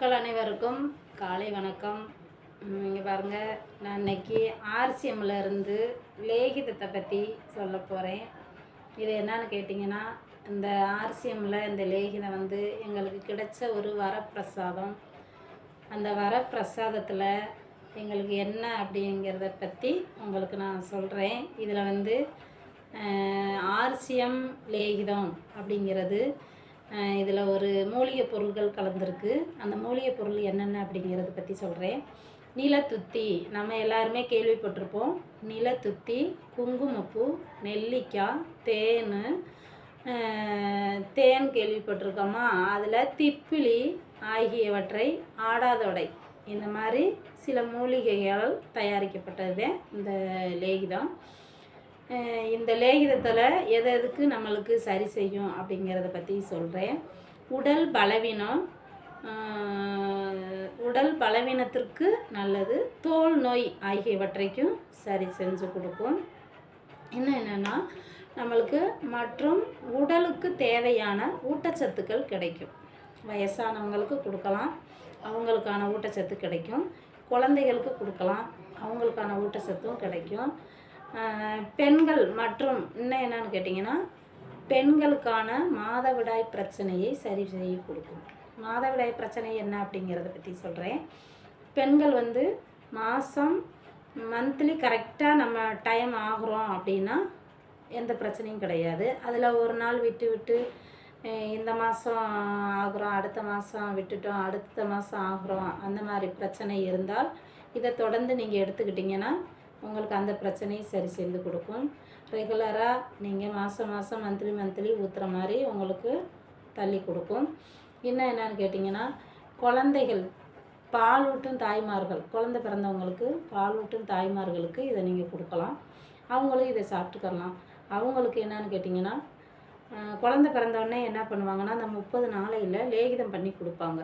மக்கள் அனைவருக்கும் காலை வணக்கம். இங்கே பாருங்கள் நான் இன்னைக்கு ஆர்சிஎம்மில் இருந்து லேகிதத்தை பற்றி சொல்ல போகிறேன் இது என்னன்னு கேட்டிங்கன்னா இந்த ஆர்சிஎம்மில் இந்த லேகிதம் வந்து எங்களுக்கு கிடைச்ச ஒரு வரப்பிரசாதம். அந்த வரப்பிரசாதத்தில் எங்களுக்கு என்ன அப்படிங்கிறத பற்றி உங்களுக்கு நான் சொல்கிறேன் இதில் வந்து ஆர்சிஎம் லேகிதம் அப்படிங்கிறது இதில் ஒரு மூலிகை பொருட்கள் கலந்துருக்கு. அந்த மூலிகை பொருள் என்னென்ன அப்படிங்கிறத பற்றி சொல்கிறேன் நிலத்துத்தி நம்ம எல்லாருமே கேள்விப்பட்டிருப்போம். நிலத்துத்தி குங்குமப்பூ நெல்லிக்காய் தேன் தேன் கேள்விப்பட்டிருக்கோமா? அதில் திப்பிலி ஆகியவற்றை ஆடாதொடை இந்த மாதிரி சில மூலிகைகள் தயாரிக்கப்பட்டது இந்த லேகிதம் தான் இந்த லேகிதத்தில் எது எதுக்கு நம்மளுக்கு சரி செய்யும் அப்படிங்கிறத பற்றி சொல்கிறேன் உடல் பலவீனம் உடல் பலவீனத்திற்கு நல்லது. தோல் நோய் ஆகியவற்றைக்கும் சரி செஞ்சு கொடுக்கும் இன்னும் என்னென்னா நம்மளுக்கு மற்றும் உடலுக்கு தேவையான ஊட்டச்சத்துக்கள் கிடைக்கும். வயசானவங்களுக்கு கொடுக்கலாம். அவங்களுக்கான ஊட்டச்சத்து கிடைக்கும். குழந்தைகளுக்கு கொடுக்கலாம். அவங்களுக்கான ஊட்டச்சத்தும் கிடைக்கும். பெண்கள் மற்றும் இன்னும் என்னன்னு கேட்டிங்கன்னா பெண்களுக்கான மாதவிடாய் பிரச்சனையை சரி செய்ய கொடுக்கும். மாதவிடாய் பிரச்சனை என்ன அப்படிங்கிறத பற்றி சொல்கிறேன் பெண்கள் வந்து மாதம் மந்த்லி கரெக்டாக நம்ம டைம் ஆகிறோம் அப்படின்னா எந்த பிரச்சனையும் கிடையாது. அதில் ஒரு நாள் விட்டு விட்டு இந்த மாதம் ஆகுறோம் அடுத்த மாதம் விட்டுட்டோம் அடுத்த மாதம் ஆகிறோம் அந்த மாதிரி பிரச்சனை இருந்தால் இதை தொடர்ந்து நீங்கள் எடுத்துக்கிட்டிங்கன்னா உங்களுக்கு அந்த பிரச்சனையும் சரி செய்து கொடுக்கும். ரெகுலராக நீங்கள் மாதம் மாதம் மந்த்லி மந்த்லி ஊற்றுற மாதிரி உங்களுக்கு தள்ளி கொடுக்கும். இன்னும் என்னன்னு கேட்டிங்கன்னா குழந்தைகள் பாலூட்டும் தாய்மார்கள் குழந்தை பிறந்தவங்களுக்கு பாலூட்டும் தாய்மார்களுக்கு இதை நீங்கள் கொடுக்கலாம். அவங்களும் இதை சாப்பிட்டுக்கலாம். அவங்களுக்கு என்னன்னு கேட்டிங்கன்னா குழந்த குழந்தை பிறந்தவுடனே என்ன பண்ணுவாங்கன்னா அந்த முப்பது நாளையில் லேகிதம் பண்ணி கொடுப்பாங்க.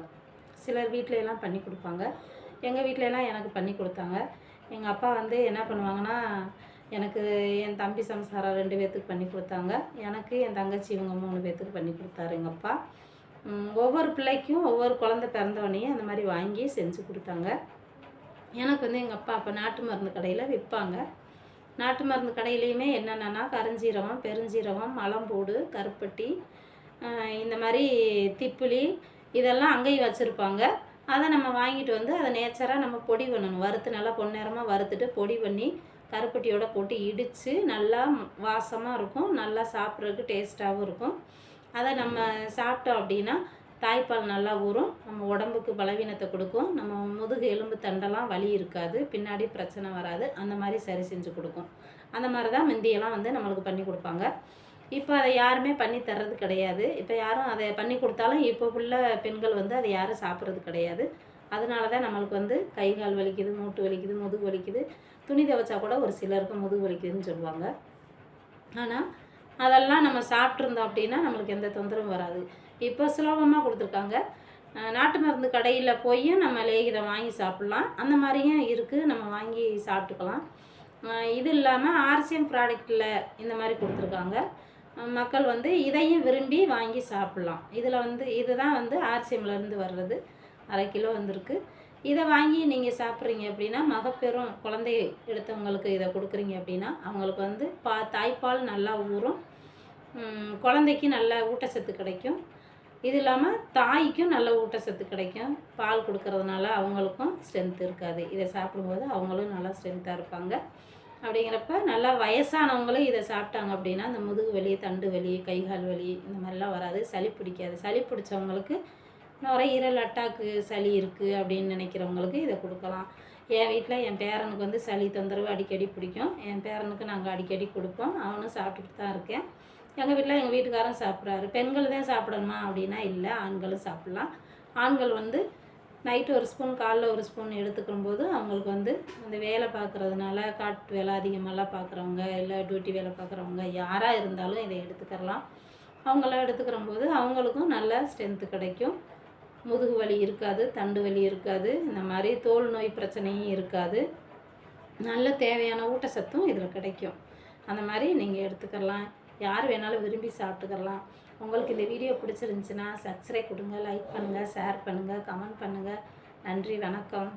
சிலர் வீட்டிலலாம் பண்ணி கொடுப்பாங்க. எங்கள் வீட்டிலலாம் எனக்கு பண்ணி கொடுத்தாங்க. எங்கள் அப்பா வந்து என்ன பண்ணுவாங்கன்னா எனக்கு என் தம்பி சம்சாரம் ரெண்டு பேர்த்துக்கு பண்ணி கொடுத்தாங்க. எனக்கு என் தங்கச்சி இவங்க மூணு பேர்த்துக்கு பண்ணி கொடுத்தாரு எங்கள் அப்பா. ஒவ்வொரு பிள்ளைக்கும் ஒவ்வொரு குழந்தை பிறந்தவனையும் அந்த மாதிரி வாங்கி செஞ்சு கொடுத்தாங்க. எனக்கு வந்து எங்கள் அப்பா அப்போ நாட்டு மருந்து கடையில் விற்பாங்க நாட்டு மருந்து கடையிலையுமே என்னென்னா கருஞ்சீரகம் பெருஞ்சீரகம் மலம்பூடு கருப்பட்டி இந்த மாதிரி திப்பிலி இதெல்லாம் அங்கேயும் வச்சுருப்பாங்க. அதை நம்ம வாங்கிட்டு வந்து அதை நேச்சராக நம்ம பொடி பண்ணணும். வறுத்து நல்லா பொன்னேரமாக வறுத்துட்டு பொடி பண்ணி கருப்பட்டியோட போட்டு இடித்து நல்லா வாசமாக இருக்கும். நல்லா சாப்பிட்றதுக்கு டேஸ்ட்டாகவும் இருக்கும். அதை நம்ம சாப்பிட்டோம் அப்படின்னா தாய்ப்பால் நல்லா ஊறும். நம்ம உடம்புக்கு பலவீனத்தை கொடுக்கும். நம்ம முதுகு எலும்பு தண்டெல்லாம் வலி இருக்காது. பின்னாடி பிரச்சனை வராது. அந்த மாதிரி சரி செஞ்சு கொடுக்கும். அந்த மாதிரி தான் முந்தியெல்லாம் வந்து நம்மளுக்கு பண்ணி கொடுப்பாங்க. இப்போ அதை யாருமே பண்ணி தர்றது கிடையாது. இப்போ யாரும் அதை பண்ணி கொடுத்தாலும் இப்போ உள்ள பெண்கள் வந்து அதை யாரும் சாப்பிட்றது கிடையாது. அதனால தான் நம்மளுக்கு வந்து கை கால் வலிக்குது மூட்டு வலிக்குது முதுகு வலிக்குது. துணி துவைச்சா கூட ஒரு சிலருக்கு முதுகு வலிக்குதுன்னு சொல்லுவாங்க. ஆனால் அதெல்லாம் நம்ம சாப்பிட்ருந்தோம் அப்படின்னா நம்மளுக்கு எந்த தொந்தரவும் வராது. இப்போ சுலபமாக கொடுத்துருக்காங்க. நாட்டு மருந்து கடையில் போய் நம்ம லேகிதம் வாங்கி சாப்பிட்லாம். அந்த மாதிரியும் இருக்குது நம்ம வாங்கி சாப்பிட்டுக்கலாம். இது இல்லாமல் ஆர்சிஎம் ப்ராடக்ட்டில் இந்த மாதிரி கொடுத்துருக்காங்க. மக்கள் வந்து இதையும் விரும்பி வாங்கி சாப்பிட்லாம். இதில் வந்து இதுதான் வந்து ஆர்சிஎம்லேருந்து வர்றது. அரை கிலோ வந்திருக்கு. இதை வாங்கி நீங்கள் சாப்பிட்றீங்க அப்படின்னா மகப்பெரும் குழந்தை எடுத்தவங்களுக்கு இதை கொடுக்குறீங்க அப்படின்னா அவங்களுக்கு வந்து பா தாய்ப்பால் நல்லா ஊறும். குழந்தைக்கு நல்ல ஊட்டச்சத்து கிடைக்கும். இது இல்லாமல் தாய்க்கும் நல்ல ஊட்டச்சத்து கிடைக்கும். பால் கொடுக்கறதுனால அவங்களுக்கும் ஸ்ட்ரென்த் இருக்காது. இதை சாப்பிடும்போது அவங்களும் நல்லா ஸ்ட்ரென்த்தாக இருப்பாங்க. அப்படிங்கிறப்ப நல்லா வயசானவங்களும் இதை சாப்பிட்டாங்க அப்படின்னா இந்த முதுகு வலி தண்டு வலி கை கால் வலி இந்த மாதிரிலாம் வராது. சளி பிடிக்காது. சளி பிடிச்சவங்களுக்கு நுரையீரல் அட்டாக்கு சளி இருக்குது அப்படின்னு நினைக்கிறவங்களுக்கு இதை கொடுக்கலாம். என் வீட்டில் என் பேரனுக்கு வந்து சளி தொந்தரவு அடிக்கடி பிடிக்கும். என் பேரனுக்கு நாங்கள் அடிக்கடி கொடுப்போம். அவனும் சாப்பிட்டுட்டு தான் இருக்கேன். எங்கள் வீட்டில் எங்கள் வீட்டுக்காரன் சாப்பிட்றாரு. பெண்கள் தான் சாப்பிடணுமா அப்படின்னா இல்லை ஆண்களும் சாப்பிட்லாம். ஆண்கள் வந்து நைட்டு ஒரு ஸ்பூன் காலைல ஒரு ஸ்பூன் எடுத்துக்கும் போது அவங்களுக்கு வந்து அந்த வேலை பார்க்குறதுனால காட்டு வேலை அதிகமாகலாம் பார்க்குறவங்க இல்லை டியூட்டி வேலை பார்க்குறவங்க யாராக இருந்தாலும் இதை எடுத்துக்கிறலாம். அவங்களாம் எடுத்துக்கிற போது அவங்களுக்கும் நல்ல ஸ்ட்ரென்த்து கிடைக்கும். முதுகு வலி இருக்காது தண்டு வலி இருக்காது இந்த மாதிரி தோல் நோய் பிரச்சனையும் இருக்காது. நல்ல தேவையான ஊட்டச்சத்தும் இதில் கிடைக்கும். அந்த மாதிரி நீங்கள் எடுத்துக்கலாம் யார் வேணாலும் விரும்பி சாப்பிட்டுக்கலாம் உங்களுக்கு இந்த வீடியோ பிடிச்சிருந்துச்சுன்னா சப்ஸ்கிரைப் கொடுங்க லைக் பண்ணுங்கள் ஷேர் பண்ணுங்கள் கமெண்ட் பண்ணுங்கள் நன்றி வணக்கம்.